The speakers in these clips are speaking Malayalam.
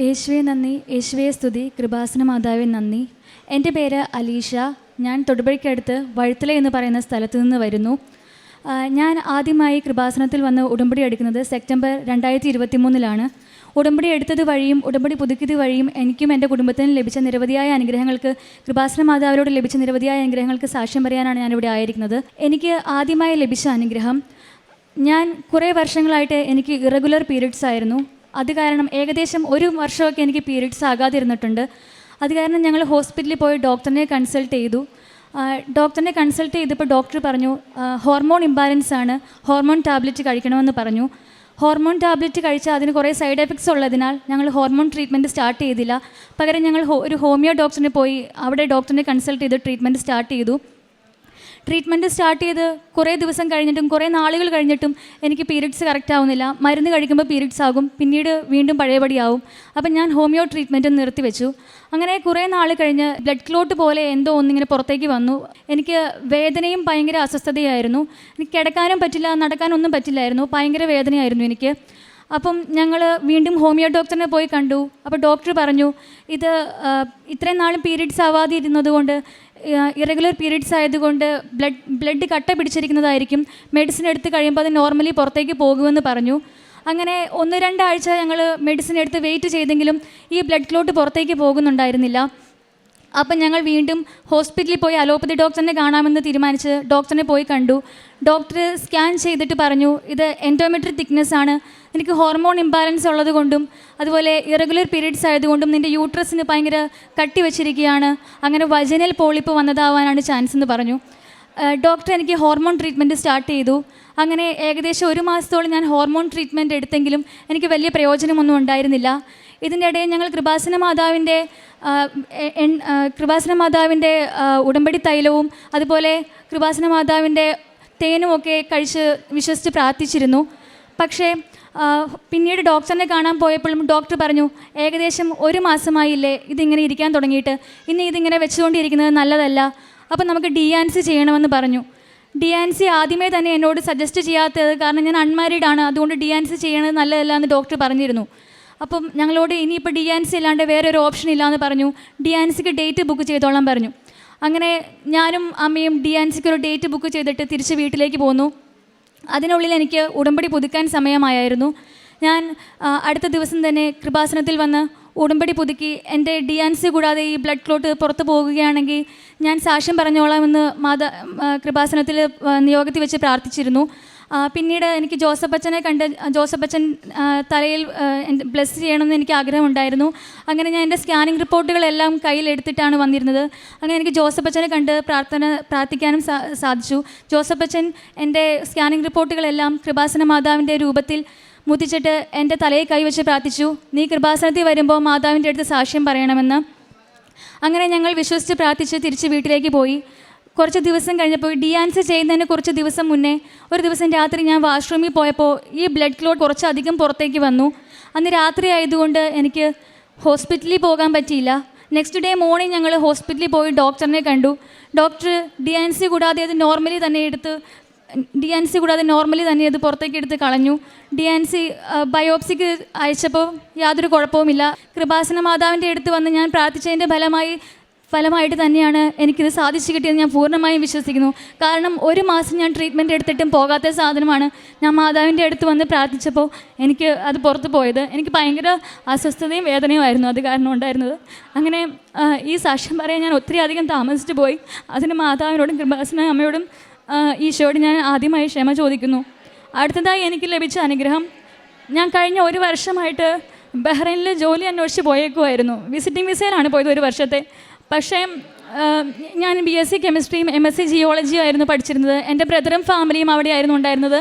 യേശുവെ നന്ദി യേശുവെ സ്തുതി കൃപാസന മാതാവെ നന്ദി. എന്റെ പേര് അലീഷ. ഞാൻ തൊടുപുഴയ്ക്കടുത്ത് വഴുത്തല എന്ന് പറയുന്ന സ്ഥലത്തു നിന്ന് വരുന്നു. ഞാൻ ആദ്യമായി കൃപാസനത്തിൽ വന്ന് ഉടമ്പടി എടുക്കുന്നത് സെപ്റ്റംബർ രണ്ടായിരത്തി ഇരുപത്തി മൂന്നിലാണ് ഉടമ്പടി എടുത്തത് വഴിയും ഉടമ്പടി പുതുക്കിയത് വഴിയും എനിക്കും എന്റെ കുടുംബത്തിനും ലഭിച്ച നിരവധിയായ അനുഗ്രഹങ്ങൾക്ക് കൃപാസന മാതാവിനോട് ലഭിച്ച നിരവധിയായ അനുഗ്രഹങ്ങൾക്ക് സാക്ഷ്യം പറയാനാണ് ഞാനിവിടെ ആയിരിക്കുന്നത്. എനിക്ക് ആദ്യമായി ലഭിച്ച അനുഗ്രഹം ഞാൻ കുറേ വർഷങ്ങളായിട്ട് എനിക്ക് ഇറഗുലർ പീരീഡ്സ് ആയിരുന്നു. അത് കാരണം ഏകദേശം ഒരു വർഷമൊക്കെ എനിക്ക് പീരീഡ്സ് ആകാതിരുന്നിട്ടുണ്ട്. അത് കാരണം ഞങ്ങൾ ഹോസ്പിറ്റലിൽ പോയി ഡോക്ടറിനെ കൺസൾട്ട് ചെയ്തു. ഡോക്ടറിനെ കൺസൾട്ട് ചെയ്തപ്പോൾ ഡോക്ടർ പറഞ്ഞു ഹോർമോൺ ഇംബാലൻസ് ആണ് ഹോർമോൺ ടാബ്ലറ്റ് കഴിക്കണമെന്ന് പറഞ്ഞു. ഹോർമോൺ ടാബ്ലറ്റ് കഴിച്ചാൽ അതിന് കുറേ സൈഡ് എഫക്ട്സ് ഉള്ളതിനാൽ ഞങ്ങൾ ഹോർമോൺ ട്രീറ്റ്മെന്റ് സ്റ്റാർട്ട് ചെയ്തില്ല. പകരം ഞങ്ങൾ ഒരു ഹോമിയോ ഡോക്ടറിനെ പോയി അവിടെ ഡോക്ടറിനെ കൺസൾട്ട് ചെയ്ത് ട്രീറ്റ്മെന്റ് സ്റ്റാർട്ട് ചെയ്തു. ട്രീറ്റ്മെന്റ് സ്റ്റാർട്ട് ചെയ്ത് കുറേ ദിവസം കഴിഞ്ഞിട്ടും കുറേ നാളുകൾ കഴിഞ്ഞിട്ടും എനിക്ക് പീരീഡ്സ് കറക്റ്റ് ആവുന്നില്ല. മരുന്ന് കഴിക്കുമ്പോൾ പീരീഡ്സ് ആകും. പിന്നീട് വീണ്ടും പഴയപടിയാവും. അപ്പം ഞാൻ ഹോമിയോ ട്രീറ്റ്മെന്റ് നിർത്തിവെച്ചു അങ്ങനെ കുറേ നാൾ കഴിഞ്ഞ് ബ്ലഡ് ക്ലോട്ട് പോലെ എന്തോ ഒന്നിങ്ങനെ പുറത്തേക്ക് വന്നു. എനിക്ക് വേദനയും ഭയങ്കര അസ്വസ്ഥതയായിരുന്നു. എനിക്ക് കിടക്കാനും പറ്റില്ല നടക്കാനൊന്നും പറ്റില്ലായിരുന്നു. ഭയങ്കര വേദനയായിരുന്നു എനിക്ക്. അപ്പം ഞങ്ങൾ വീണ്ടും ഹോമിയോ ഡോക്ടറിനെ പോയി കണ്ടു. അപ്പോൾ ഡോക്ടർ പറഞ്ഞു ഇത് ഇത്രയും നാളും പീരീഡ്സ് ആവാതെ ഇരുന്നത് കൊണ്ട് ഇറഗുലർ പീരീഡ്സ് ആയതുകൊണ്ട് ബ്ലഡ് ബ്ലഡ് കട്ട പിടിച്ചിരിക്കുന്നതായിരിക്കും. മെഡിസിൻ എടുത്ത് കഴിയുമ്പോൾ അത് നോർമലി പുറത്തേക്ക് പോകുമെന്ന് പറഞ്ഞു. അങ്ങനെ ഒന്ന് രണ്ടാഴ്ച ഞങ്ങൾ മെഡിസിൻ എടുത്ത് വെയിറ്റ് ചെയ്തെങ്കിലും ഈ ബ്ലഡ് ക്ലോട്ട് പുറത്തേക്ക് പോകുന്നുണ്ടായിരുന്നില്ല. അപ്പം ഞങ്ങൾ വീണ്ടും ഹോസ്പിറ്റലിൽ പോയി അലോപ്പതി ഡോക്ടറിനെ കാണാമെന്ന് തീരുമാനിച്ച് ഡോക്ടറിനെ പോയി കണ്ടു. ഡോക്ടർ സ്കാൻ ചെയ്തിട്ട് പറഞ്ഞു ഇത് എൻഡോമെട്രി തിക്നെസ് ആണ്. എനിക്ക് ഹോർമോൺ ഇംബാലൻസ് ഉള്ളത് കൊണ്ടും അതുപോലെ ഇറഗുലർ പീരീഡ്സ് ആയതുകൊണ്ടും നിന്റെ യൂട്രസിന് ഭയങ്കര കട്ടി വെച്ചിരിക്കുകയാണ്. അങ്ങനെ വജനൽ പോളിപ്പ് വന്നതാവാനാണ് ചാൻസ് എന്ന് പറഞ്ഞു. ഡോക്ടർ എനിക്ക് ഹോർമോൺ ട്രീറ്റ്മെന്റ് സ്റ്റാർട്ട് ചെയ്തു. അങ്ങനെ ഏകദേശം ഒരു മാസത്തോളം ഞാൻ ഹോർമോൺ ട്രീറ്റ്മെന്റ് എടുത്തെങ്കിലും എനിക്ക് വലിയ പ്രയോജനമൊന്നും ഉണ്ടായിരുന്നില്ല. ഇതിന്റെ ഇടയിൽ ഞങ്ങൾ കൃപാസന മാതാവിന്റെ കൃപാസന മാതാവിന്റെ ഉടമ്പടി തൈലവും അതുപോലെ കൃപാസന മാതാവിന്റെ തേനും ഒക്കെ കഴിച്ച് വിശ്വസിച്ച് പ്രാർത്ഥിച്ചിരുന്നു. പക്ഷേ പിന്നീട് ഡോക്ടറിനെ കാണാൻ പോയപ്പോഴും ഡോക്ടർ പറഞ്ഞു ഏകദേശം ഒരു മാസമായില്ലേ ഇതിങ്ങനെ ഇരിക്കാൻ തുടങ്ങിയിട്ട്. ഇനി ഇതിങ്ങനെ വെച്ചുകൊണ്ടിരിക്കുന്നത് നല്ലതല്ല. അപ്പോൾ നമുക്ക് ഡി ആൻ സി ചെയ്യണമെന്ന് പറഞ്ഞു. ഡി ആൻ സി ആദ്യമേ തന്നെ എന്നോട് സജസ്റ്റ് ചെയ്യാത്തത് കാരണം ഞാൻ അൺമാരീഡ് ആണ്. അതുകൊണ്ട് ഡി ആൻ സി ചെയ്യണത് നല്ലതല്ല എന്ന് ഡോക്ടർ പറഞ്ഞിരുന്നു. അപ്പം ഞങ്ങളോട് ഇനിയിപ്പോൾ ഡി ആൻ സി അല്ലാണ്ട് വേറെ ഒരു ഓപ്ഷൻ ഇല്ലയെന്ന് പറഞ്ഞു ഡി ആൻ സിക്ക് ഡേറ്റ് ബുക്ക് ചെയ്തോളാൻ പറഞ്ഞു. അങ്ങനെ ഞാനും അമ്മയും ഡി ആൻ സിക്ക് ഒരു ഡേറ്റ് ബുക്ക് ചെയ്തിട്ട് തിരിച്ച് വീട്ടിലേക്ക് പോന്നു. അതിനുള്ളിൽ എനിക്ക് ഉടമ്പടി പുതുക്കാൻ സമയമായിരുന്നു ഞാൻ അടുത്ത ദിവസം തന്നെ കൃപാസനത്തിൽ വന്ന് ഉടമ്പടി പുതുക്കി എന്റെ ഡി ആൻ സി കൂടാതെ ഈ ബ്ലഡ് ക്ലോട്ട് പുറത്തു പോകുകയാണെങ്കിൽ ഞാൻ സാക്ഷ്യം പറഞ്ഞോളാമെന്ന് മാതാ കൃപാസനത്തിൽ നിയോഗത്തിൽ വെച്ച് പ്രാർത്ഥിച്ചിരുന്നു. പിന്നീട് എനിക്ക് ജോസഫ് അച്ഛനെ കണ്ട് ജോസഫ് അച്ഛൻ തലയിൽ ബ്ലസ് ചെയ്യണമെന്ന് എനിക്ക് ആഗ്രഹമുണ്ടായിരുന്നു. അങ്ങനെ ഞാൻ എന്റെ സ്കാനിങ് റിപ്പോർട്ടുകളെല്ലാം കയ്യിലെടുത്തിട്ടാണ് വന്നിരുന്നത്. അങ്ങനെ എനിക്ക് ജോസഫ് അച്ഛനെ കണ്ട് പ്രാർത്ഥന പ്രാർത്ഥിക്കാനും സാധിച്ചു. ജോസഫ് അച്ഛൻ എന്റെ സ്കാനിങ് റിപ്പോർട്ടുകളെല്ലാം കൃപാസന മാതാവിന്റെ രൂപത്തിൽ മുത്തിച്ചിട്ട് എന്റെ തലയിൽ കൈവച്ച് പ്രാർത്ഥിച്ചു. നീ കൃപാസനത്തിൽ വരുമ്പോൾ മാതാവിന്റെ അടുത്ത് സാക്ഷ്യം പറയണമെന്ന്. അങ്ങനെ ഞങ്ങൾ വിശ്വസിച്ച് പ്രാർത്ഥിച്ച് തിരിച്ച് വീട്ടിലേക്ക് പോയി. കുറച്ച് ദിവസം കഴിഞ്ഞപ്പോൾ ഡിയാൻസ് ചെയ്യുന്നതിന് കുറച്ച് ദിവസം മുന്നേ ഒരു ദിവസം രാത്രി ഞാൻ വാഷ്റൂമിൽ പോയപ്പോൾ ഈ ബ്ലഡ് ക്ലോട്ട് കുറച്ചധികം പുറത്തേക്ക് വന്നു. അന്ന് രാത്രി ആയതുകൊണ്ട് എനിക്ക് ഹോസ്പിറ്റലിൽ പോകാൻ പറ്റിയില്ല. നെക്സ്റ്റ് ഡേ മോർണിംഗ് ഞങ്ങൾ ഹോസ്പിറ്റലിൽ പോയി ഡോക്ടറിനെ കണ്ടു. ഡോക്ടർ ഡി എൻ സി കൂടാതെ അത് നോർമലി തന്നെ എടുത്ത് ഡി എൻ സി കൂടാതെ നോർമലി തന്നെ അത് പുറത്തേക്ക് എടുത്ത് കളഞ്ഞു. ഡി എൻ സി ബയോപ്സിക്ക് അയച്ചപ്പോൾ യാതൊരു കുഴപ്പവുമില്ല. കൃപാസന മാതാവിന്റെ അടുത്ത് വന്ന് ഞാൻ പ്രാർത്ഥിച്ചതിന്റെ ഫലമായി ഫലമായിട്ട് തന്നെയാണ് എനിക്കിത് സാധിച്ചു കിട്ടിയെന്ന് ഞാൻ പൂർണമായും വിശ്വസിക്കുന്നു. കാരണം ഒരു മാസം ഞാൻ ട്രീറ്റ്മെന്റ് എടുത്തിട്ടും പോകാത്ത സാധനമാണ്. ഞാൻ മാതാവിന്റെ അടുത്ത് വന്ന് പ്രാർത്ഥിച്ചപ്പോൾ എനിക്ക് അത് പുറത്ത് പോയത്. എനിക്ക് ഭയങ്കര അസ്വസ്ഥതയും വേദനയും ആയിരുന്നു അത് കാരണം ഉണ്ടായിരുന്നത്. അങ്ങനെ ഈ സാക്ഷ്യം പറയാൻ ഞാൻ ഒത്തിരി അധികം താമസിച്ചു പോയി. അതിന് മാതാവിനോടും കൃപാസന അമ്മയോടും ഈശോയോട് ഞാൻ ആദ്യമായി ക്ഷമ ചോദിക്കുന്നു. അടുത്തതായി എനിക്ക് ലഭിച്ച അനുഗ്രഹം ഞാൻ കഴിഞ്ഞ ഒരു വർഷമായിട്ട് ബഹ്റൈനിൽ ജോലി അന്വേഷിച്ച് പോയേക്കുമായിരുന്നു വിസിറ്റിംഗ് വിസയിലാണ് പോയത് ഒരു വർഷത്തെ. പക്ഷേ ഞാൻ ബി എസ് സി കെമിസ്ട്രിയും എം എസ് സി ജിയോളജിയും ആയിരുന്നു പഠിച്ചിരുന്നത്. എന്റെ ബ്രദറും ഫാമിലിയും അവിടെയായിരുന്നു ഉണ്ടായിരുന്നത്.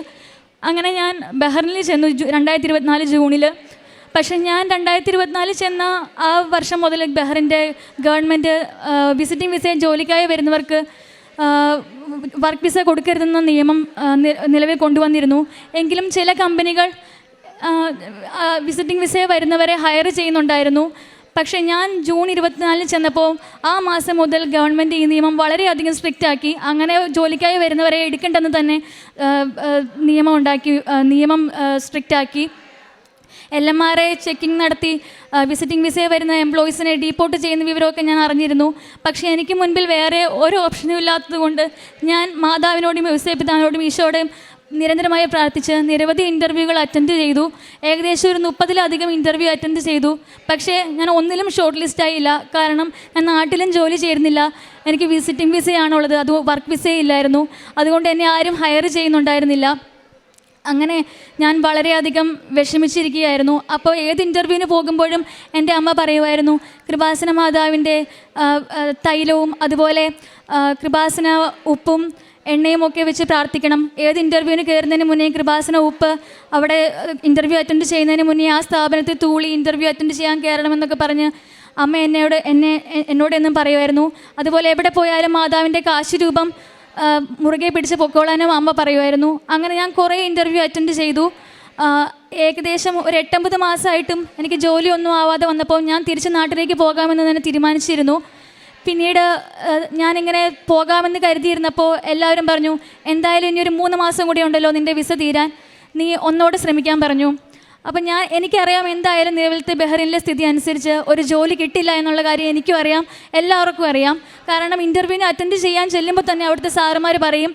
അങ്ങനെ ഞാൻ ബഹ്റിനിൽ ചെന്നു രണ്ടായിരത്തി ഇരുപത്തിനാല് ജൂണിൽ. പക്ഷെ ഞാൻ രണ്ടായിരത്തി ഇരുപത്തിനാലിൽ ചെന്ന ആ വർഷം മുതൽ ബഹ്റിന്റെ ഗവൺമെന്റ് വിസിറ്റിംഗ് വിസയിൽ ജോലിക്കായി വരുന്നവർക്ക് വർക്ക് വിസ കൊടുക്കരുതെന്ന നിയമം നിലവിൽ കൊണ്ടുവന്നിരുന്നു. എങ്കിലും ചില കമ്പനികൾ വിസിറ്റിംഗ് വിസയെ വരുന്നവരെ ഹയർ ചെയ്യുന്നുണ്ടായിരുന്നു. പക്ഷേ ഞാൻ ജൂൺ ഇരുപത്തിനാലിന് ചെന്നപ്പോൾ ആ മാസം മുതൽ ഗവൺമെന്റ് ഈ നിയമം വളരെയധികം സ്ട്രിക്റ്റ് ആക്കി. അങ്ങനെ ജോലിക്കായി വരുന്നവരെ എടുക്കേണ്ടെന്ന് തന്നെ നിയമം ഉണ്ടാക്കി നിയമം സ്ട്രിക്റ്റ് ആക്കി. L M R A checking നടത്തി വിസിറ്റിംഗ് വിസയെ വരുന്ന എംപ്ലോയീസിനെ ഡീപ്പോർട്ട് ചെയ്യുന്ന വിവരമൊക്കെ ഞാൻ അറിഞ്ഞിരുന്നു. പക്ഷേ എനിക്ക് മുൻപിൽ വേറെ ഒരു ഓപ്ഷനും ഇല്ലാത്തതുകൊണ്ട് ഞാൻ മാതാവിനോടും ഔസേപ്പിതാവിനോടും ഈശോയുടെയും നിരന്തരമായി പ്രാർത്ഥിച്ച് നിരവധി ഇന്റർവ്യൂകൾ അറ്റൻഡ് ചെയ്തു. ഏകദേശം ഒരു മുപ്പതിലധികം ഇന്റർവ്യൂ അറ്റൻഡ് ചെയ്തു. പക്ഷേ ഞാൻ ഒന്നിലും ഷോർട്ട് ലിസ്റ്റ് ആയില്ല. കാരണം ഞാൻ നാട്ടിലും ജോലി ചെയ്യുന്നില്ല. എനിക്ക് വിസിറ്റിംഗ് വിസയാണുള്ളത് അത് വർക്ക് വിസയില്ലായിരുന്നു അതുകൊണ്ട് എന്നെ ആരും ഹയർ ചെയ്യുന്നുണ്ടായിരുന്നില്ല. അങ്ങനെ ഞാൻ വളരെയധികം വിഷമിച്ചിരിക്കുകയായിരുന്നു. അപ്പോൾ ഏത് ഇന്റർവ്യൂവിന് പോകുമ്പോഴും എന്റെ അമ്മ പറയുമായിരുന്നു കൃപാസന മാതാവിന്റെ തൈലവും അതുപോലെ കൃപാസന ഉപ്പും എണ്ണയും ഒക്കെ വെച്ച് പ്രാർത്ഥിക്കണം. ഏത് ഇന്റർവ്യൂവിന് കയറുന്നതിന് മുന്നേ കൃപാസന ഉപ്പ് അവിടെ ഇന്റർവ്യൂ അറ്റൻഡ് ചെയ്യുന്നതിന് മുന്നേ ആ സ്ഥാപനത്തിൽ തൂളി ഇന്റർവ്യൂ അറ്റൻഡ് ചെയ്യാൻ കയറണമെന്നൊക്കെ പറഞ്ഞ് അമ്മ എന്നോട് എന്നെ എന്നോട് എന്നും പറയുമായിരുന്നു. അതുപോലെ എവിടെ പോയാലും മാതാവിന്റെ കാശ് രൂപം ആ, മുറുകെ പിടിച്ച് പൊക്കോളാനും അമ്മ പറയുമായിരുന്നു. അങ്ങനെ ഞാൻ കുറേ ഇന്റർവ്യൂ അറ്റൻഡ് ചെയ്തു. ഏകദേശം ഒരു എട്ടൊമ്പത് മാസമായിട്ടും എനിക്ക് ജോലിയൊന്നും ആവാതെ വന്നപ്പോൾ ഞാൻ തിരിച്ച് നാട്ടിലേക്ക് പോകാമെന്ന് തന്നെ തീരുമാനിച്ചിരുന്നു. പിന്നീട് ഞാനിങ്ങനെ പോകാമെന്ന് കരുതിയിരുന്നപ്പോൾ എല്ലാവരും പറഞ്ഞു എന്തായാലും ഇനി ഒരു മൂന്ന് മാസം കൂടി ഉണ്ടല്ലോ നിന്റെ വിസ തീരാൻ. നീ ഒന്നോട് ശ്രമിക്കാൻ പറഞ്ഞു. അപ്പം ഞാൻ എനിക്കറിയാം എന്തായാലും നിലവിലത്തെ ബഹ്റിനിലെ സ്ഥിതി അനുസരിച്ച് ഒരു ജോലി കിട്ടില്ല എന്നുള്ള കാര്യം എനിക്കും അറിയാം എല്ലാവർക്കും അറിയാം. കാരണം ഇന്റർവ്യൂവിന് അറ്റൻഡ് ചെയ്യാൻ ചെല്ലുമ്പോൾ തന്നെ അവിടുത്തെ സാറുമാർ പറയും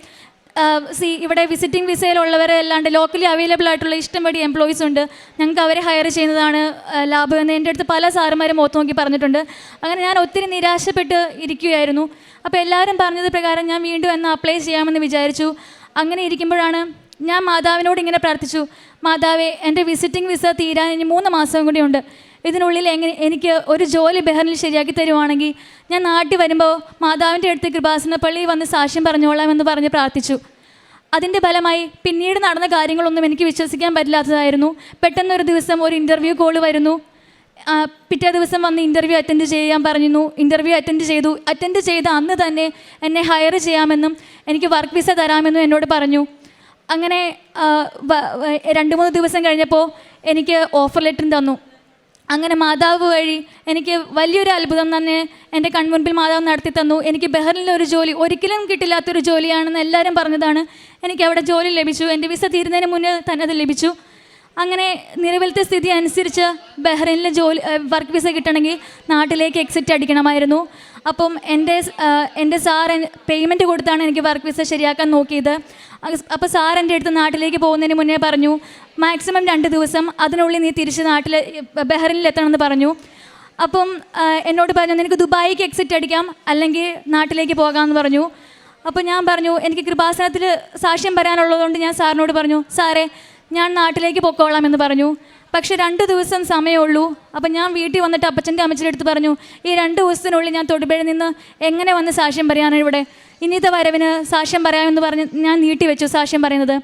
സി ഇവിടെ വിസിറ്റിംഗ് വിസയിലുള്ളവരെ അല്ലാണ്ട് ലോക്കലി അവൈലബിൾ ആയിട്ടുള്ള ഇഷ്ടംപടി എംപ്ലോയീസ് ഉണ്ട്. ഞങ്ങൾക്ക് അവരെ ഹയർ ചെയ്യുന്നതാണ് ആ, ലാഭം എന്ന് എന്റെ അടുത്ത് പല സാറുമാരും മുഖത്ത് നോക്കി പറഞ്ഞിട്ടുണ്ട്. അങ്ങനെ ഞാൻ ഒത്തിരി നിരാശപ്പെട്ട് ഇരിക്കുകയായിരുന്നു. അപ്പോൾ എല്ലാവരും പറഞ്ഞത് പ്രകാരം ഞാൻ വീണ്ടും എന്ന് അപ്ലൈ ചെയ്യാമെന്ന് വിചാരിച്ചു. അങ്ങനെ ഇരിക്കുമ്പോഴാണ് ഞാൻ മാതാവിനോട് ഇങ്ങനെ പ്രാർത്ഥിച്ചു. മാതാവേ എന്റെ വിസിറ്റിംഗ് വിസ തീരാൻ ഇനി മൂന്ന് മാസം കൂടിയുണ്ട് ഇതിനുള്ളിൽ എങ്ങനെ എനിക്ക് ഒരു ജോലി ബെഹറിൽ ശരിയാക്കി തരുവാണെങ്കിൽ ഞാൻ നാട്ടിൽ വരുമ്പോൾ മാതാവിന്റെ അടുത്ത് കൃപാസന വന്ന് സാക്ഷ്യം പറഞ്ഞോളാം എന്ന് പറഞ്ഞ് പ്രാർത്ഥിച്ചു. അതിന്റെ ഫലമായി പിന്നീട് നടന്ന കാര്യങ്ങളൊന്നും എനിക്ക് വിശ്വസിക്കാൻ പറ്റില്ലാത്തതായിരുന്നു. പെട്ടെന്നൊരു ദിവസം ഒരു ഇന്റർവ്യൂ കോൾ വരുന്നു. പിറ്റേ ദിവസം വന്ന് ഇന്റർവ്യൂ അറ്റൻഡ് ചെയ്യാൻ പറഞ്ഞിരുന്നു. ഇന്റർവ്യൂ അറ്റൻഡ് ചെയ്തു. അറ്റൻഡ് ചെയ്ത അന്ന് തന്നെ എന്നെ ഹയർ ചെയ്യാമെന്നും എനിക്ക് വർക്ക് വിസ തരാമെന്നും എന്നോട് പറഞ്ഞു. അങ്ങനെ രണ്ട് മൂന്ന് ദിവസം കഴിഞ്ഞപ്പോൾ എനിക്ക് ഓഫർ ലെറ്ററും തന്നു. അങ്ങനെ മാതാവ് വഴി എനിക്ക് വലിയൊരു അത്ഭുതം തന്നെ എന്റെ കൺമുൻപിൽ മാതാവ് നടത്തി തന്നു. എനിക്ക് ബഹറിനിലെ ഒരു ജോലി ഒരിക്കലും കിട്ടില്ലാത്തൊരു ജോലിയാണെന്ന് എല്ലാവരും പറഞ്ഞതാണ്. എനിക്ക് അവിടെ ജോലി ലഭിച്ചു. എന്റെ വിസ തീരുന്നതിന് മുന്നേ തന്നെ അത് ലഭിച്ചു. അങ്ങനെ നിലവിലത്തെ സ്ഥിതി അനുസരിച്ച് ബഹ്റൈനിലെ ജോലി വർക്ക് വിസ കിട്ടണമെങ്കിൽ നാട്ടിലേക്ക് എക്സിറ്റ് അടിക്കണമായിരുന്നു. അപ്പം എന്റെ എന്റെ സാർ പേയ്മെന്റ് കൊടുത്താണ് എനിക്ക് വർക്ക് വിസ ശരിയാക്കാൻ നോക്കിയത്. അപ്പോൾ സാർ എന്റെ അടുത്ത് നാട്ടിലേക്ക് പോകുന്നതിന് മുന്നേ പറഞ്ഞു മാക്സിമം രണ്ട് ദിവസം അതിനുള്ളിൽ നീ തിരിച്ച് നാട്ടിൽ ബഹ്റൈനിൽ എത്തണമെന്ന് പറഞ്ഞു. അപ്പം എന്നോട് പറഞ്ഞു നിനക്ക് ദുബായിക്ക് എക്സിറ്റ് അടിക്കാം അല്ലെങ്കിൽ നാട്ടിലേക്ക് പോകാമെന്ന് പറഞ്ഞു. അപ്പോൾ ഞാൻ പറഞ്ഞു എനിക്ക് കൃപാസനത്തിൽ സാക്ഷ്യം വരാനുള്ളതുകൊണ്ട് ഞാൻ സാറിനോട് പറഞ്ഞു സാറേ ഞാൻ നാട്ടിലേക്ക് പൊക്കോളാം എന്ന് പറഞ്ഞു. പക്ഷെ രണ്ട് ദിവസം സമയമുള്ളൂ അപ്പം ഞാൻ വീട്ടിൽ വന്നിട്ട് അപ്പച്ചന്റെ അമ്മച്ചിന്റെ അടുത്ത് പറഞ്ഞു ഈ രണ്ട് ദിവസത്തിനുള്ളിൽ ഞാൻ തൊടുപുഴ നിന്ന് എങ്ങനെ വന്ന് സാക്ഷ്യം പറയാനാണ് ഇവിടെ? ഇന്നത്തെ വരവിന് സാക്ഷ്യം പറയാമെന്ന് പറഞ്ഞ് ഞാൻ നീട്ടി വെച്ചു സാക്ഷ്യം പറയുന്നത്.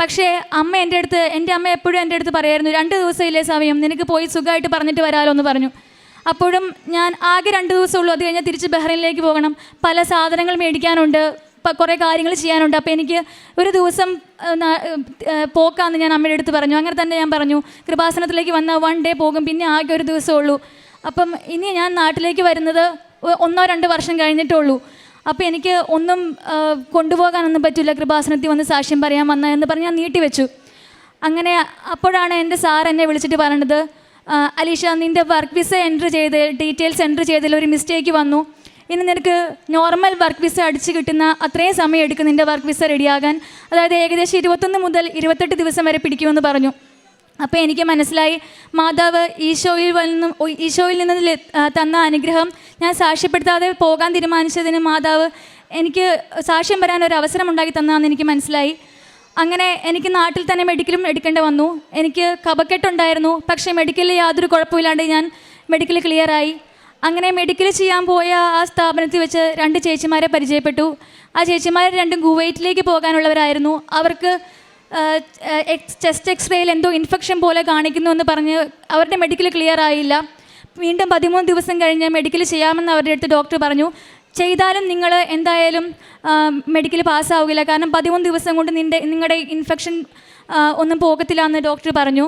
പക്ഷേ അമ്മ എന്റെ അടുത്ത് എന്റെ അമ്മ എപ്പോഴും എന്റെ അടുത്ത് പറയായിരുന്നു രണ്ട് ദിവസമില്ലേ സമയം നിനക്ക് പോയി സുഖമായിട്ട് പറഞ്ഞിട്ട് വരാമല്ലോ എന്ന് പറഞ്ഞു. അപ്പോഴും ഞാൻ ആകെ രണ്ട് ദിവസമുള്ളൂ അത് കഴിഞ്ഞാൽ തിരിച്ച് ബഹ്റൈനിലേക്ക് പോകണം. പല സാധനങ്ങൾ മേടിക്കാനുണ്ട്. കുറേ കാര്യങ്ങൾ ചെയ്യാനുണ്ട്. അപ്പോൾ എനിക്ക് ഒരു ദിവസം പോക്കാന്ന് ഞാൻ അമ്മയുടെ അടുത്ത് പറഞ്ഞു. അങ്ങനെ തന്നെ ഞാൻ പറഞ്ഞു കൃപാസനത്തിലേക്ക് വന്ന വൺ ഡേ പോകും പിന്നെ ആകെ ഒരു ദിവസമുള്ളൂ. അപ്പം ഇനി ഞാൻ നാട്ടിലേക്ക് വരുന്നത് ഒന്നോ രണ്ടോ വർഷം കഴിഞ്ഞിട്ടുള്ളൂ അപ്പോൾ എനിക്ക് ഒന്നും കൊണ്ടുപോകാനൊന്നും പറ്റില്ല. കൃപാസനത്തിൽ വന്ന് സാക്ഷ്യം പറയാൻ വന്ന എന്ന് പറഞ്ഞ് ഞാൻ നീട്ടിവെച്ചു അങ്ങനെ അപ്പോഴാണ് എന്റെ സാർ എന്നെ വിളിച്ചിട്ട് പറഞ്ഞത് അലീഷ നിന്റെ വർക്ക് വിസ എൻട്രി ചെയ്ത് ഡീറ്റെയിൽസ് എൻട്രി ചെയ്തതിൽ ഒരു മിസ്റ്റേക്ക് വന്നു. ഇനി നിനക്ക് നോർമൽ വർക്ക് വിസ അടിച്ച് കിട്ടുന്ന അത്രയും സമയം എടുക്കും നിന്റെ വർക്ക് വിസ റെഡിയാകാൻ അതായത് ഏകദേശം ഇരുപത്തൊന്ന് മുതൽ ഇരുപത്തെട്ട് ദിവസം വരെ പിടിക്കുമെന്ന് പറഞ്ഞു. അപ്പോൾ എനിക്ക് മനസ്സിലായി മാതാവ് ഈശോയിൽ നിന്നും ഈശോയിൽ നിന്ന് തന്ന അനുഗ്രഹം ഞാൻ സാക്ഷ്യപ്പെടുത്താതെ പോകാൻ തീരുമാനിച്ചതിന് മാതാവ് എനിക്ക് സാക്ഷ്യം വരാൻ ഒരു അവസരം ഉണ്ടാക്കി തന്നാന്ന് എനിക്ക് മനസ്സിലായി. അങ്ങനെ എനിക്ക് നാട്ടിൽ തന്നെ മെഡിക്കലും എടുക്കേണ്ടി വന്നു. എനിക്ക് കപക്കെട്ടുണ്ടായിരുന്നു പക്ഷേ മെഡിക്കലിൽ യാതൊരു കുഴപ്പമില്ലാണ്ട് ഞാൻ മെഡിക്കൽ ക്ലിയറായി അങ്ങനെ മെഡിക്കൽ ചെയ്യാൻ പോയ ആ സ്ഥാപനത്തിൽ വെച്ച് രണ്ട് ചേച്ചിമാരെ പരിചയപ്പെട്ടു. ആ ചേച്ചിമാർ രണ്ടും കുവൈറ്റിലേക്ക് പോകാനുള്ളവരായിരുന്നു. അവർക്ക് ചെസ്റ്റ് എക്സ്റേയിൽ എന്തോ ഇൻഫെക്ഷൻ പോലെ കാണിക്കുന്നു എന്ന് പറഞ്ഞ് അവരുടെ മെഡിക്കൽ ക്ലിയർ ആയില്ല. വീണ്ടും പതിമൂന്ന് ദിവസം കഴിഞ്ഞ് മെഡിക്കൽ ചെയ്യാമെന്ന് അവരുടെ അടുത്ത് ഡോക്ടർ പറഞ്ഞു. ചെയ്താലും നിങ്ങൾ എന്തായാലും മെഡിക്കൽ പാസ്സാവില്ല കാരണം പതിമൂന്ന് ദിവസം കൊണ്ട് നിന്റെ നിങ്ങളുടെ ഇൻഫെക്ഷൻ ഒന്നും പോകത്തില്ല എന്ന് ഡോക്ടർ പറഞ്ഞു.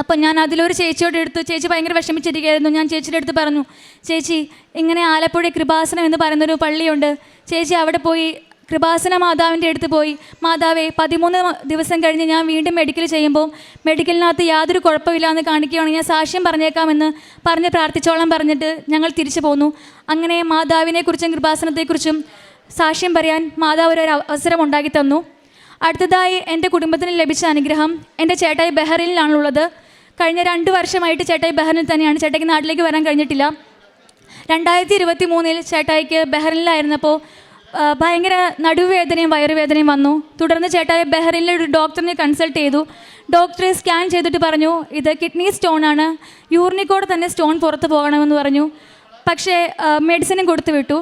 അപ്പം ഞാൻ അതിലൊരു ചേച്ചിയോട് എടുത്തു. ചേച്ചി ഭയങ്കര വിഷമിച്ചിരിക്കുകയായിരുന്നു. ഞാൻ ചേച്ചിയുടെ അടുത്ത് പറഞ്ഞു ചേച്ചി ഇങ്ങനെ ആലപ്പുഴ കൃപാസനം എന്ന് പറയുന്നൊരു പള്ളിയുണ്ട്. ചേച്ചി അവിടെ പോയി കൃപാസന മാതാവിന്റെ അടുത്ത് പോയി. മാതാവേ പതിമൂന്ന് ദിവസം കഴിഞ്ഞ് ഞാൻ വീണ്ടും മെഡിക്കൽ ചെയ്യുമ്പോൾ മെഡിക്കലിനകത്ത് യാതൊരു കുഴപ്പമില്ല എന്ന് കാണിക്കുകയാണെങ്കിൽ ഞാൻ സാക്ഷ്യം പറഞ്ഞേക്കാമെന്ന് പറഞ്ഞ് പ്രാർത്ഥിച്ചോളം പറഞ്ഞിട്ട് ഞങ്ങൾ തിരിച്ചു പോന്നു. അങ്ങനെ മാതാവിനെക്കുറിച്ചും കൃപാസനത്തെക്കുറിച്ചും സാക്ഷ്യം പറയാൻ മാതാവ് ഒരു അവസരം ഉണ്ടാക്കി തന്നു. അടുത്തതായി എന്റെ കുടുംബത്തിന് ലഭിച്ച അനുഗ്രഹം എന്റെ ചേട്ടായി ബഹ്റിനിലാണുള്ളത് കഴിഞ്ഞ രണ്ട് വർഷമായിട്ട് ചേട്ടായി ബഹ്റിനിൽ തന്നെയാണ്. ചേട്ടായിക്ക് നാട്ടിലേക്ക് വരാൻ കഴിഞ്ഞിട്ടില്ല. രണ്ടായിരത്തി ഇരുപത്തി മൂന്നിൽ ചേട്ടായിക്ക് ബഹ്റിനിലായിരുന്നപ്പോൾ ഭയങ്കര നടുവേദനയും വയറുവേദനയും വന്നു. തുടർന്ന് ചേട്ടായി ബഹ്റിനിലെ ഒരു ഡോക്ടറിനെ കൺസൾട്ട് ചെയ്തു. ഡോക്ടറെ സ്കാൻ ചെയ്തിട്ട് പറഞ്ഞു ഇത് കിഡ്നി സ്റ്റോൺ ആണ്. യൂറിനിക്കോടെ തന്നെ സ്റ്റോൺ പുറത്ത് പോകണമെന്ന് പറഞ്ഞു. പക്ഷേ മെഡിസിനും കൊടുത്തു വിട്ടു.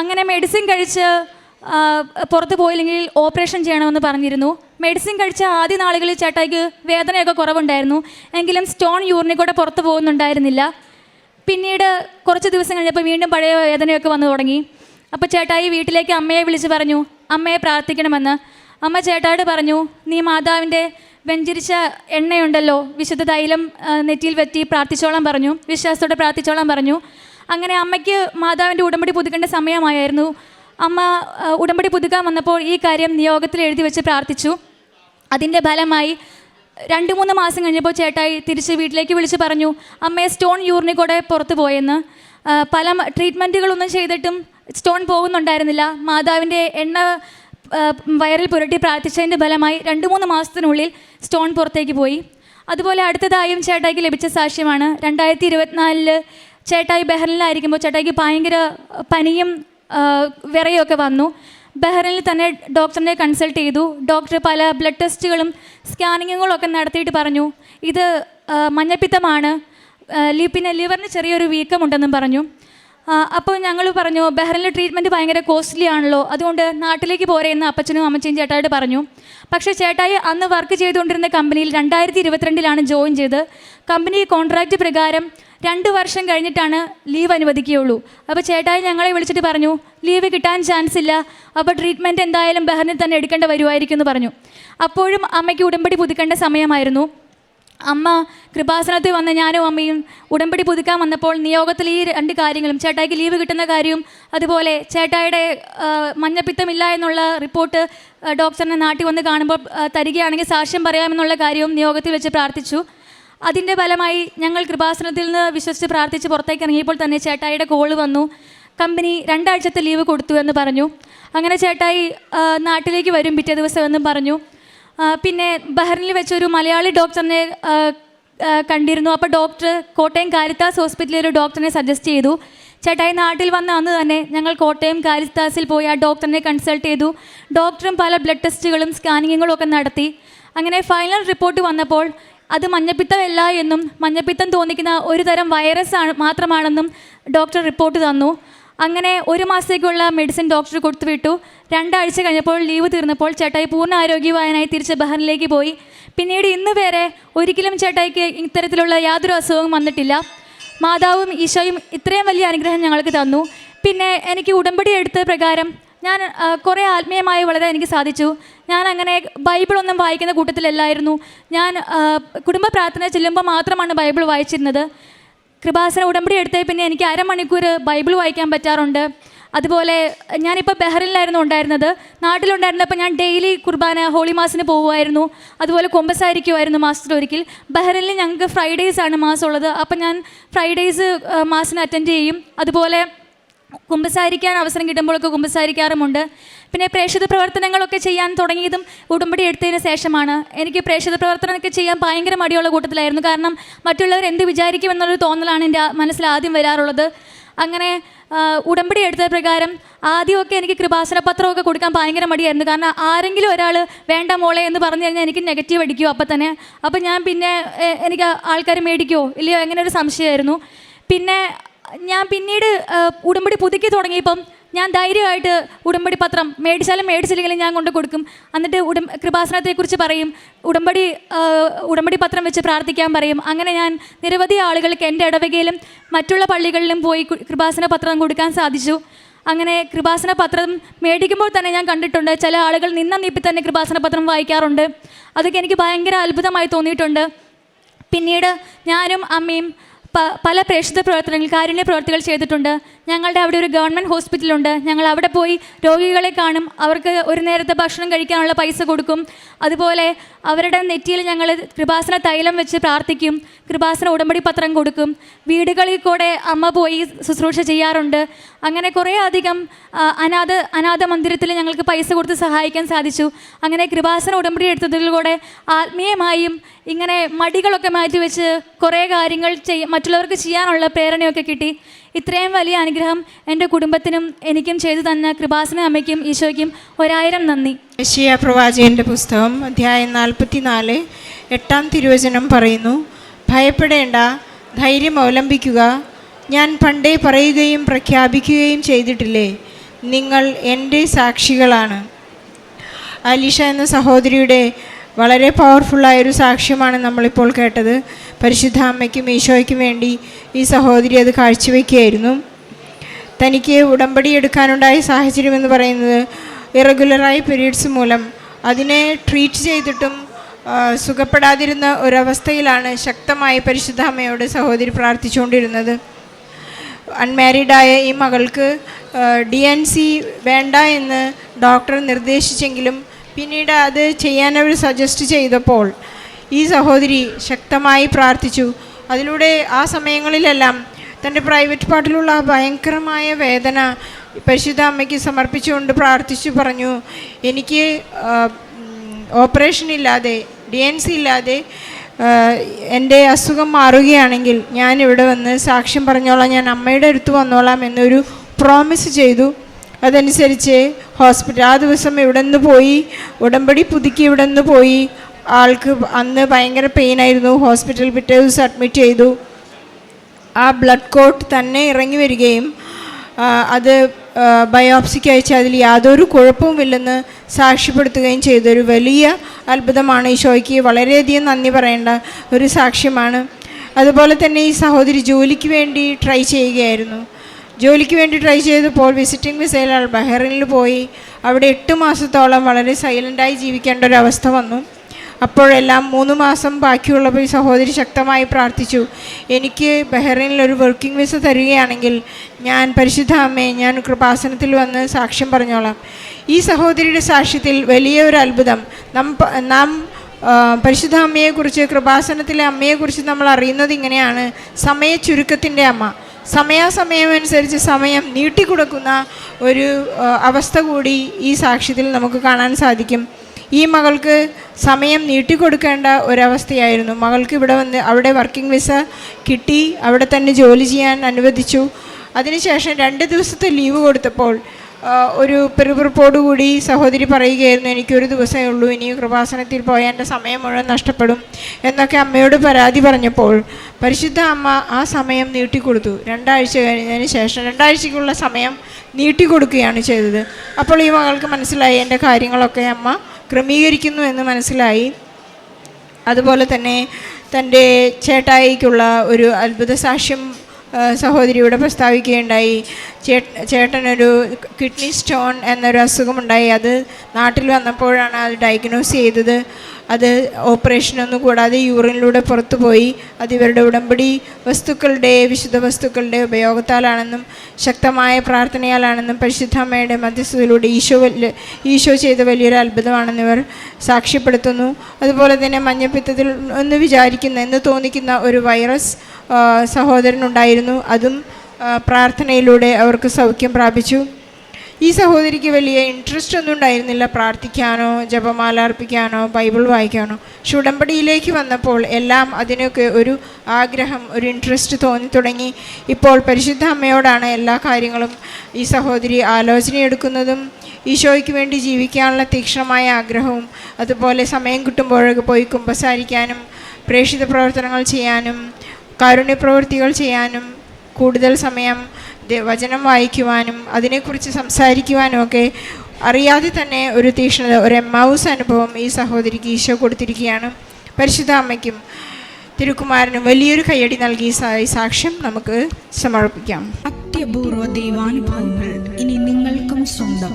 അങ്ങനെ മെഡിസിൻ കഴിച്ച് പുറത്ത് പോയില്ലെങ്കിൽ ഓപ്പറേഷൻ ചെയ്യണമെന്ന് പറഞ്ഞിരുന്നു. മെഡിസിൻ കഴിച്ച ആദ്യ നാളുകളിൽ ചേട്ടായിക്ക് വേദനയൊക്കെ കുറവുണ്ടായിരുന്നു. എങ്കിലും സ്റ്റോൺ യൂറിനിക്കൂടെ പുറത്ത് പോകുന്നുണ്ടായിരുന്നില്ല. പിന്നീട് കുറച്ച് ദിവസം കഴിഞ്ഞപ്പോൾ വീണ്ടും പഴയ വേദനയൊക്കെ വന്നു തുടങ്ങി. അപ്പോൾ ചേട്ടായി വീട്ടിലേക്ക് അമ്മയെ വിളിച്ച് പറഞ്ഞു അമ്മയെ പ്രാർത്ഥിക്കണമെന്ന്. അമ്മ ചേട്ടായോട് പറഞ്ഞു നീ മാതാവിന്റെ വെഞ്ചരിച്ച എണ്ണയുണ്ടല്ലോ വിശുദ്ധ തൈലം നെറ്റിയിൽ വെറ്റി പ്രാർത്ഥിച്ചോളാൻ പറഞ്ഞു വിശ്വാസത്തോടെ പ്രാർത്ഥിച്ചോളാൻ പറഞ്ഞു. അങ്ങനെ അമ്മയ്ക്ക് മാതാവിന്റെ ഉടമ്പടി പുതുക്കേണ്ട സമയമായിരുന്നു. അമ്മ ഉടമ്പടി പുതുക്കാൻ വന്നപ്പോൾ ഈ കാര്യം നിയോഗത്തിൽ എഴുതി വെച്ച് പ്രാർത്ഥിച്ചു. അതിന്റെ ഫലമായി രണ്ട് മൂന്ന് മാസം കഴിഞ്ഞപ്പോൾ ചേട്ടായി തിരിച്ച് വീട്ടിലേക്ക് വിളിച്ച് പറഞ്ഞു അമ്മയെ സ്റ്റോൺ യൂറിനിക്കൂടെ പുറത്ത് പോയെന്ന്. പല ട്രീറ്റ്മെന്റുകളൊന്നും ചെയ്തിട്ടും സ്റ്റോൺ പോകുന്നുണ്ടായിരുന്നില്ല. മാതാവിന്റെ എണ്ണ വയറിൽ പുരട്ടി പ്രാർത്ഥിച്ചതിന്റെ ഫലമായി രണ്ട് മൂന്ന് മാസത്തിനുള്ളിൽ സ്റ്റോൺ പുറത്തേക്ക് പോയി. അതുപോലെ അടുത്തതായും ചേട്ടായിക്ക് ലഭിച്ച സാക്ഷ്യമാണ്. രണ്ടായിരത്തി ഇരുപത്തിനാലിൽ ചേട്ടായി ബഹ്റിനിലായിരിക്കുമ്പോൾ ചേട്ടായിക്ക് ഭയങ്കര പനിയും വിറയൊക്കെ വന്നു. ബഹ്റിനിൽ തന്നെ ഡോക്ടറിനെ കൺസൾട്ട് ചെയ്തു. ഡോക്ടർ പല ബ്ലഡ് ടെസ്റ്റുകളും സ്കാനിങ്ങുകളും ഒക്കെ നടത്തിയിട്ട് പറഞ്ഞു. ഇത് മഞ്ഞപ്പിത്തമാണ്. പിന്നെ ലിവറിന് ചെറിയൊരു വീക്കമുണ്ടെന്നും പറഞ്ഞു. അപ്പോൾ ഞങ്ങൾ പറഞ്ഞു ബഹ്റിനിലെ ട്രീറ്റ്മെന്റ് ഭയങ്കര കോസ്റ്റ്ലി ആണല്ലോ. അതുകൊണ്ട് നാട്ടിലേക്ക് പോരെ എന്ന് അപ്പച്ചനും അമ്മച്ചയും ചേട്ടായിട്ട് പറഞ്ഞു. പക്ഷേ ചേട്ടായി അന്ന് വർക്ക് ചെയ്തുകൊണ്ടിരുന്ന കമ്പനിയിൽ രണ്ടായിരത്തി ഇരുപത്തിരണ്ടിലാണ് ജോയിൻ ചെയ്ത്. കമ്പനി കോൺട്രാക്റ്റ് പ്രകാരം രണ്ട് വർഷം കഴിഞ്ഞിട്ടാണ് ലീവ് അനുവദിക്കുകയുള്ളൂ. അപ്പോൾ ചേട്ടായി ഞങ്ങളെ വിളിച്ചിട്ട് പറഞ്ഞു ലീവ് കിട്ടാൻ ചാൻസ് ഇല്ല. അപ്പോൾ ട്രീറ്റ്മെന്റ് എന്തായാലും ബഹറിനെ തന്നെ എടുക്കേണ്ട വരുമായിരിക്കും എന്ന് പറഞ്ഞു. അപ്പോഴും അമ്മയ്ക്ക് ഉടമ്പടി പുതുക്കേണ്ട സമയമായിരുന്നു. അമ്മ കൃപാസനത്തിൽ വന്ന ഞാനും അമ്മയും ഉടമ്പടി പുതുക്കാൻ വന്നപ്പോൾ നിയോഗത്തിൽ ഈ രണ്ട് കാര്യങ്ങളും ചേട്ടായിക്ക് ലീവ് കിട്ടുന്ന കാര്യവും അതുപോലെ ചേട്ടായിയുടെ മഞ്ഞപ്പിത്തമില്ല എന്നുള്ള റിപ്പോർട്ട് ഡോക്ടറിനെ നാട്ടിൽ വന്ന് കാണുമ്പോൾ തരികയാണെങ്കിൽ സാക്ഷ്യം പറയാമെന്നുള്ള കാര്യവും നിയോഗത്തിൽ വെച്ച് പ്രാർത്ഥിച്ചു. അതിന്റെ ഫലമായി ഞങ്ങൾ കൃപാസനത്തിൽ നിന്ന് വിശ്വസിച്ച് പ്രാർത്ഥിച്ച് പുറത്തേക്ക് ഇറങ്ങിയപ്പോൾ തന്നെ ചേട്ടായിയുടെ കോൾ വന്നു. കമ്പനി രണ്ടാഴ്ചത്തെ ലീവ് കൊടുത്തു എന്ന് പറഞ്ഞു. അങ്ങനെ ചേട്ടായി നാട്ടിലേക്ക് വരും പിറ്റേ ദിവസം എന്നും പറഞ്ഞു. പിന്നെ ബഹ്റിനിൽ വെച്ചൊരു മലയാളി ഡോക്ടറിനെ കണ്ടിരുന്നു. അപ്പോൾ ഡോക്ടർ കോട്ടയം കാരിത്താസ് ഹോസ്പിറ്റലിൽ ഒരു ഡോക്ടറിനെ സജസ്റ്റ് ചെയ്തു. ചേട്ടായി നാട്ടിൽ വന്ന അന്ന് തന്നെ ഞങ്ങൾ കോട്ടയം കാരിത്താസിൽ പോയി ആ ഡോക്ടറിനെ കൺസൾട്ട് ചെയ്തു. ഡോക്ടറും പല ബ്ലഡ് ടെസ്റ്റുകളും സ്കാനിങ്ങുകളും ഒക്കെ നടത്തി. അങ്ങനെ ഫൈനൽ റിപ്പോർട്ട് വന്നപ്പോൾ അത് മഞ്ഞപ്പിത്തമല്ല എന്നും മഞ്ഞപ്പിത്തം തോന്നിക്കുന്ന ഒരു തരം വൈറസ് ആണ് മാത്രമാണെന്നും ഡോക്ടർ റിപ്പോർട്ട് തന്നു. അങ്ങനെ ഒരു മാസത്തേക്കുള്ള മെഡിസിൻ ഡോക്ടർ കൊടുത്തു വിട്ടു രണ്ടാഴ്ച കഴിഞ്ഞപ്പോൾ ലീവ് തീർന്നപ്പോൾ ചേട്ടായി പൂർണ ആരോഗ്യവാനായി തിരിച്ച് ബഹറിനിലേക്ക് പോയി. പിന്നീട് ഇന്ന് വരെ ഒരിക്കലും ചേട്ടായിക്ക് ഇത്തരത്തിലുള്ള യാതൊരു അസുഖവും വന്നിട്ടില്ല. മാതാവും ഈശോയും ഇത്രയും വലിയ അനുഗ്രഹം ഞങ്ങൾക്ക് തന്നു. പിന്നെ എനിക്ക് ഉടമ്പടി എടുത്ത പ്രകാരം ഞാൻ കുറേ ആത്മീയമായി വളരെ എനിക്ക് സാധിച്ചു. ഞാൻ അങ്ങനെ ബൈബിളൊന്നും വായിക്കുന്ന കൂട്ടത്തിലല്ലായിരുന്നു. ഞാൻ കുടുംബ പ്രാർത്ഥന ചെല്ലുമ്പോൾ മാത്രമാണ് ബൈബിൾ വായിച്ചിരുന്നത്. കൃപാസന ഉടമ്പടി എടുത്തേ പിന്നെ എനിക്ക് അരമണിക്കൂർ ബൈബിൾ വായിക്കാൻ പറ്റാറുണ്ട്. അതുപോലെ ഞാനിപ്പോൾ ബഹ്റിനിലായിരുന്നു ഉണ്ടായിരുന്നത്. നാട്ടിലുണ്ടായിരുന്നപ്പോൾ ഞാൻ ഡെയിലി കുർബാന ഹോളി മാസിന് പോകുമായിരുന്നു അതുപോലെ കൊമ്പസായിരിക്കുമായിരുന്നു മാസത്തിൽ ഒരിക്കൽ. ബഹ്റിനിൽ ഞങ്ങൾക്ക് ഫ്രൈഡേയ്സ് ആണ് മാസം ഉള്ളത് അപ്പം ഞാൻ ഫ്രൈഡേയ്സ് മാസിന് അറ്റൻഡ് ചെയ്യും. അതുപോലെ കുമ്പസാരിക്കാൻ അവസരം കിട്ടുമ്പോഴൊക്കെ കുമ്പസാരിക്കാറുമുണ്ട്. പിന്നെ പ്രേക്ഷിത പ്രവർത്തനങ്ങളൊക്കെ ചെയ്യാൻ തുടങ്ങിയതും ഉടമ്പടി എടുത്തതിന് ശേഷമാണ്. എനിക്ക് പ്രേക്ഷിത പ്രവർത്തനമൊക്കെ ചെയ്യാൻ ഭയങ്കര മടിയുള്ള കൂട്ടത്തിലായിരുന്നു. കാരണം മറ്റുള്ളവർ എന്ത് വിചാരിക്കുമെന്നുള്ളൊരു തോന്നലാണ് എന്റെ മനസ്സിൽ ആദ്യം വരാറുള്ളത്. അങ്ങനെ ഉടമ്പടി എടുത്ത പ്രകാരം ആദ്യമൊക്കെ എനിക്ക് കൃപാസന പത്രമൊക്കെ കൊടുക്കാൻ ഭയങ്കര മടിയായിരുന്നു. കാരണം ആരെങ്കിലും ഒരാൾ വേണ്ട മോളെ എന്ന് പറഞ്ഞു കഴിഞ്ഞാൽ എനിക്ക് നെഗറ്റീവ് അടിക്കുമോ അപ്പം തന്നെ. അപ്പം ഞാൻ പിന്നെ എനിക്ക് ആൾക്കാർ മേടിക്കുമോ ഇല്ലയോ? അങ്ങനെ ഒരു സംശയമായിരുന്നു. പിന്നെ ഞാൻ പിന്നീട് ഉടമ്പടി പുതുക്കി തുടങ്ങിയപ്പം ഞാൻ ധൈര്യമായിട്ട് ഉടമ്പടി പത്രം മേടിച്ചാലും മേടിച്ചില്ലെങ്കിലും ഞാൻ കൊണ്ട് കൊടുക്കും. എന്നിട്ട് ഉടം കൃപാസനത്തെക്കുറിച്ച് പറയും ഉടമ്പടി ഉടമ്പടി പത്രം വെച്ച് പ്രാർത്ഥിക്കാൻ പറയും. അങ്ങനെ ഞാൻ നിരവധി ആളുകൾക്ക് എന്റെ ഇടവകയിലും മറ്റുള്ള പള്ളികളിലും പോയി കൃപാസന പത്രം കൊടുക്കാൻ സാധിച്ചു. അങ്ങനെ കൃപാസന പത്രം മേടിക്കുമ്പോൾ തന്നെ ഞാൻ കണ്ടിട്ടുണ്ട് ചില ആളുകൾ നിന്ന നീപ്പി തന്നെ കൃപാസന പത്രം വായിക്കാറുണ്ട്. അതൊക്കെ എനിക്ക് ഭയങ്കര അത്ഭുതമായി തോന്നിയിട്ടുണ്ട്. പിന്നീട് ഞാനും അമ്മയും പല പ്രേക്ഷിത പ്രവർത്തനങ്ങൾ കാരുണ്യ പ്രവർത്തികൾ ചെയ്തിട്ടുണ്ട്. ഞങ്ങളുടെ അവിടെ ഒരു ഗവൺമെന്റ് ഹോസ്പിറ്റലുണ്ട്. ഞങ്ങൾ അവിടെ പോയി രോഗികളെ കാണും. അവർക്ക് ഒരു നേരത്തെ ഭക്ഷണം കഴിക്കാനുള്ള പൈസ കൊടുക്കും. അതുപോലെ അവരുടെ നെറ്റിയിൽ ഞങ്ങൾ കൃപാസന തൈലം വെച്ച് പ്രാർത്ഥിക്കും. കൃപാസന ഉടമ്പടി പത്രം കൊടുക്കും. വീടുകളിൽ കൂടെ അമ്മ പോയി ശുശ്രൂഷ ചെയ്യാറുണ്ട്. അങ്ങനെ കുറേ അധികം അനാഥ അനാഥ മന്ദിരത്തിൽ ഞങ്ങൾക്ക് പൈസ കൊടുത്ത് സഹായിക്കാൻ സാധിച്ചു. അങ്ങനെ കൃപാസന ഉടമ്പടി എടുത്തതിലൂടെ ആത്മീയമായും ഇങ്ങനെ മടികളൊക്കെ മാറ്റിവെച്ച് കുറേ കാര്യങ്ങൾ ചെയ്യ മറ്റുള്ളവർക്ക് ചെയ്യാനുള്ള പ്രേരണയൊക്കെ കിട്ടി. ഇത്രയും വലിയ അനുഗ്രഹം എന്റെ കുടുംബത്തിനും എനിക്കും ചെയ്തു തന്ന കൃപാസന അമ്മയ്ക്കും ഈശോയ്ക്കും ഒരായിരം നന്ദി. യശയ പ്രവാചകന്റെ പുസ്തകം അധ്യായം നാൽപ്പത്തിനാല് എട്ടാം തിരുവചനം പറയുന്നു ഭയപ്പെടേണ്ട ധൈര്യം അവലംബിക്കുക. ഞാൻ പണ്ടേ പറയുകയും പ്രഖ്യാപിക്കുകയും ചെയ്തിട്ടില്ലേ? നിങ്ങൾ എന്റെ സാക്ഷികളാണ്. അലിഷ എന്ന സഹോദരിയുടെ വളരെ പവർഫുള്ളായൊരു സാക്ഷ്യമാണ് നമ്മളിപ്പോൾ കേട്ടത്. പരിശുദ്ധ അമ്മയ്ക്കും ഈശോയ്ക്കും വേണ്ടി ഈ സഹോദരി അത് കാഴ്ചവെക്കുകയായിരുന്നു. തനിക്ക് ഉടമ്പടി എടുക്കാനുണ്ടായ സാഹചര്യം എന്ന് പറയുന്നത് ഇറഗുലറായ പീരീഡ്സ് മൂലം. അതിനെ ട്രീറ്റ് ചെയ്തിട്ടും സുഖപ്പെടാതിരുന്ന ഒരവസ്ഥയിലാണ് ശക്തമായി പരിശുദ്ധ അമ്മയോട് സഹോദരി പ്രാർത്ഥിച്ചുകൊണ്ടിരുന്നത്. അൺമാരീഡായ ഈ മകൾക്ക് ഡി എൻ സി വേണ്ട എന്ന് ഡോക്ടർ നിർദ്ദേശിച്ചെങ്കിലും പിന്നീട് അത് ചെയ്യാൻ അവർ സജസ്റ്റ് ചെയ്തപ്പോൾ ഈ സഹോദരി ശക്തമായി പ്രാർത്ഥിച്ചു. അതിലൂടെ ആ സമയങ്ങളിലെല്ലാം തന്റെ പ്രൈവറ്റ് പാർട്ടിലുള്ള ആ ഭയങ്കരമായ വേദന പരിശുദ്ധ അമ്മയ്ക്ക് സമർപ്പിച്ചുകൊണ്ട് പ്രാർത്ഥിച്ചു പറഞ്ഞു. എനിക്ക് ഓപ്പറേഷൻ ഇല്ലാതെ ഡി എൻ സി ഇല്ലാതെ എന്റെ അസുഖം മാറുകയാണെങ്കിൽ ഞാൻ ഇവിടെ വന്ന് സാക്ഷ്യം പറഞ്ഞോളാം ഞാൻ അമ്മയുടെ അടുത്ത് വന്നോളാം എന്നൊരു പ്രോമിസ് ചെയ്തു. അതനുസരിച്ച് ഹോസ്പിറ്റൽ ആ ദിവസം ഇവിടെ നിന്ന് പോയി ഉടമ്പടി പുതുക്കി ഇവിടെ നിന്ന് പോയി. ആൾക്ക് അന്ന് ഭയങ്കര പെയിനായിരുന്നു ഹോസ്പിറ്റൽ പിറ്റേ ദിവസം അഡ്മിറ്റ് ചെയ്തു. ആ ബ്ലഡ് കോട്ട് തന്നെ ഇറങ്ങി വരികയും അത് ബയോപ്സിക്ക് അയച്ച് അതിൽ യാതൊരു കുഴപ്പവുമില്ലെന്ന് സാക്ഷ്യപ്പെടുത്തുകയും ചെയ്തൊരു വലിയ അത്ഭുതമാണ് ഈശോയ്ക്ക് വളരെയധികം നന്ദി പറയേണ്ട ഒരു സാക്ഷ്യമാണ്. അതുപോലെ തന്നെ ഈ സഹോദരി ജോലിക്ക് വേണ്ടി ട്രൈ ചെയ്യുകയായിരുന്നു. ജോലിക്ക് വേണ്ടി ട്രൈ ചെയ്തപ്പോൾ വിസിറ്റിംഗ് വിസയിൽ ബഹ്റിനിൽ പോയി. അവിടെ എട്ട് മാസത്തോളം വളരെ സൈലന്റായി ജീവിക്കേണ്ട ഒരു അവസ്ഥ വന്നു. അപ്പോഴെല്ലാം മൂന്ന് മാസം ബാക്കിയുള്ളപ്പോൾ ഈ സഹോദരി ശക്തമായി പ്രാർത്ഥിച്ചു. എനിക്ക് ബഹ്റൈനിൽ ഒരു വർക്കിംഗ് വിസ തരികയാണെങ്കിൽ ഞാൻ പരിശുദ്ധ അമ്മയെ ഞാൻ കൃപാസനത്തിൽ വന്ന് സാക്ഷ്യം പറഞ്ഞോളാം. ഈ സഹോദരിയുടെ സാക്ഷ്യത്തിൽ വലിയ ഒരു അത്ഭുതം. നാം നാം പരിശുദ്ധ അമ്മയെക്കുറിച്ച് കൃപാസനത്തിലെ അമ്മയെക്കുറിച്ച് നമ്മൾ അറിയുന്നത് ഇങ്ങനെയാണ്. സമയ ചുരുക്കത്തിന്റെ അമ്മ. സമയാസമയമനുസരിച്ച് സമയം നീട്ടിക്കൊടുക്കുന്ന ഒരു അവസ്ഥ കൂടി ഈ സാക്ഷ്യത്തിൽ നമുക്ക് കാണാൻ സാധിക്കും. ഈ മകൾക്ക് സമയം നീട്ടിക്കൊടുക്കേണ്ട ഒരവസ്ഥയായിരുന്നു. മകൾക്ക് ഇവിടെ വന്ന് അവിടെ വർക്കിംഗ് വിസ കിട്ടി അവിടെ തന്നെ ജോലി ചെയ്യാൻ അനുവദിച്ചു. അതിനുശേഷം രണ്ട് ദിവസത്തെ ലീവ് കൊടുത്തപ്പോൾ ഒരു പെറുപിറുപ്പോടുകൂടി സഹോദരി പറയുകയായിരുന്നു എനിക്കൊരു ദിവസമേ ഉള്ളൂ ഇനി കൃപാസനത്തിൽ പോയാൽ എന്റെ സമയം മുഴുവൻ നഷ്ടപ്പെടും എന്നൊക്കെ അമ്മയോട് പരാതി പറഞ്ഞപ്പോൾ പരിശുദ്ധ അമ്മ ആ സമയം നീട്ടിക്കൊടുത്തു. രണ്ടാഴ്ച കഴിഞ്ഞതിന് ശേഷം രണ്ടാഴ്ചയ്ക്കുള്ള സമയം നീട്ടിക്കൊടുക്കുകയാണ് ചെയ്തത്. അപ്പോൾ ഈ മകൾക്ക് മനസ്സിലായി എന്റെ കാര്യങ്ങളൊക്കെ അമ്മ ക്രമീകരിക്കുന്നു എന്ന് മനസ്സിലായി. അതുപോലെ തന്നെ തന്റെ ചേട്ടായിക്കുള്ള ഒരു അത്ഭുത സാക്ഷ്യം സഹോദരിയുടെ പ്രസ്താവിക്കുകയുണ്ടായി. ചേ ചേട്ടനൊരു കിഡ്നി സ്റ്റോൺ എന്നൊരു അസുഖമുണ്ടായി. അത് നാട്ടിൽ വന്നപ്പോഴാണ് അത് ഡയഗ്നോസ് ചെയ്തത്. അത് ഓപ്പറേഷനൊന്നും കൂടാതെ യൂറിനിലൂടെ പുറത്തു പോയി. അത് ഇവരുടെ ഉടമ്പടി വസ്തുക്കളുടെ വിശുദ്ധ വസ്തുക്കളുടെ ഉപയോഗത്താലാണെന്നും ശക്തമായ പ്രാർത്ഥനയാലാണെന്നും പരിശുദ്ധമ്മയുടെ മധ്യസ്ഥതയിലൂടെ ഈശോ ഈശോ ചെയ്ത വലിയൊരു അത്ഭുതമാണെന്ന് ഇവർ സാക്ഷ്യപ്പെടുത്തുന്നു. അതുപോലെ തന്നെ മഞ്ഞപ്പിത്തത്തിൽ ഒന്ന് വിചാരിക്കുന്ന എന്ന് തോന്നിക്കുന്ന ഒരു വൈറസ് സഹോദരനുണ്ടായിരുന്നു അതും പ്രാർത്ഥനയിലൂടെ അവർക്ക് സൗഖ്യം പ്രാപിച്ചു. ഈ സഹോദരിക്ക് വലിയ ഇൻട്രസ്റ്റ് ഒന്നും ഉണ്ടായിരുന്നില്ല. പ്രാർത്ഥിക്കാനോ ജപമാല അർപ്പിക്കാനോ ബൈബിൾ വായിക്കാനോ. പക്ഷെ ഉടമ്പടിയിലേക്ക് വന്നപ്പോൾ എല്ലാം അതിനൊക്കെ ഒരു ആഗ്രഹം ഒരു ഇൻട്രസ്റ്റ് തോന്നി തുടങ്ങി. ഇപ്പോൾ പരിശുദ്ധ അമ്മയോടാണ് എല്ലാ കാര്യങ്ങളും ഈ സഹോദരി ആലോചനയെടുക്കുന്നതും ഈശോയ്ക്ക് വേണ്ടി ജീവിക്കാനുള്ള തീക്ഷണമായ ആഗ്രഹവും അതുപോലെ സമയം കിട്ടുമ്പോഴൊക്കെ പോയി കുമ്പസാരിക്കാനും പ്രേക്ഷിത പ്രവർത്തനങ്ങൾ ചെയ്യാനും കാരുണ്യ പ്രവൃത്തികൾ ചെയ്യാനും കൂടുതൽ സമയം വചനം വായിക്കുവാനും അതിനെക്കുറിച്ച് സംസാരിക്കുവാനും ഒക്കെ അറിയാതെ തന്നെ ഒരു തീക്ഷ്ണത ഒരു എമ്മൗസ് അനുഭവം ഈ സഹോദരിക്ക് ഈശോ കൊടുത്തിരിക്കുകയാണ്. പരിശുദ്ധ അമ്മയ്ക്കും തിരുക്കുമാരനും വലിയൊരു കയ്യടി നൽകി സാക്ഷ്യം നമുക്ക് സമർപ്പിക്കാം. അത്യപൂർവ ദൈവാനുഭവങ്ങൾ ഇനി നിങ്ങൾക്കും സ്വന്തം.